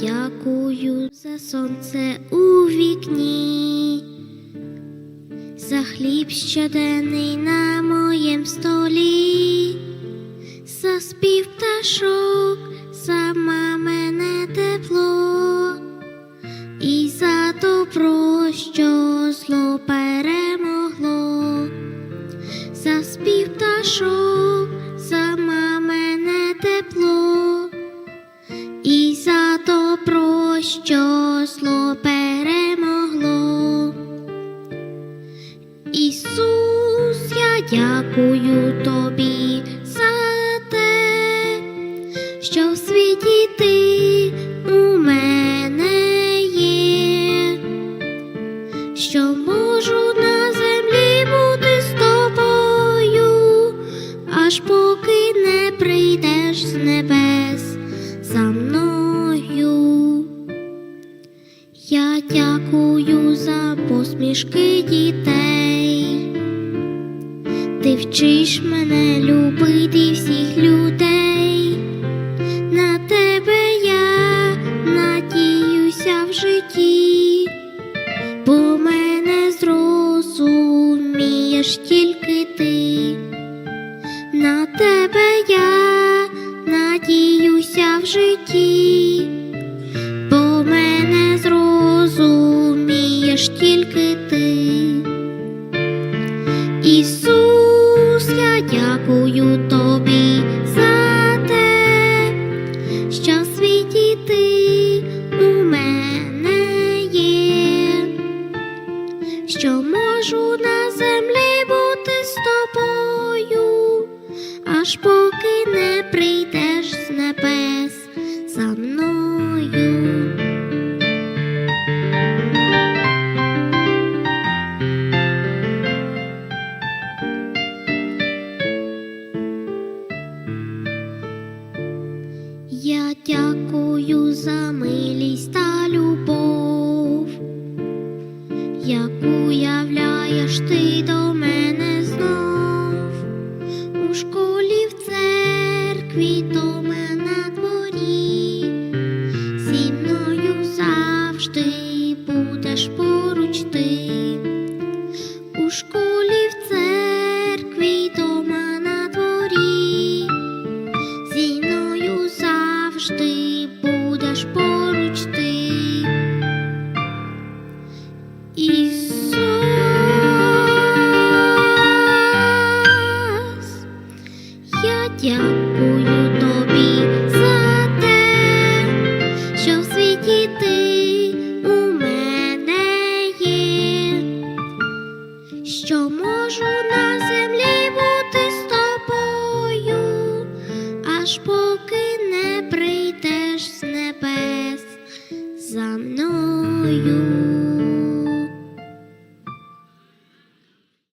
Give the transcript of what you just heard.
дякую за сонце у вікні, за хліб щоденний на моєм столі, за спів пташок, за мамине тепло, і за добро, що зло перемогло, за спів пташок, дякую за посмішки дітей. Ти вчиш мене любити всіх людей. На тебе я надіюся в житті, бо мене зрозумієш тільки ти. На тебе я надіюся в житті, тобі за те, що в світі ти у мене є, що можу на землі бути з тобою, аж поки дякую тобі за те, що в світі ти у мене є, що можу на землі бути з тобою, аж поки не прийдеш з небес за мною.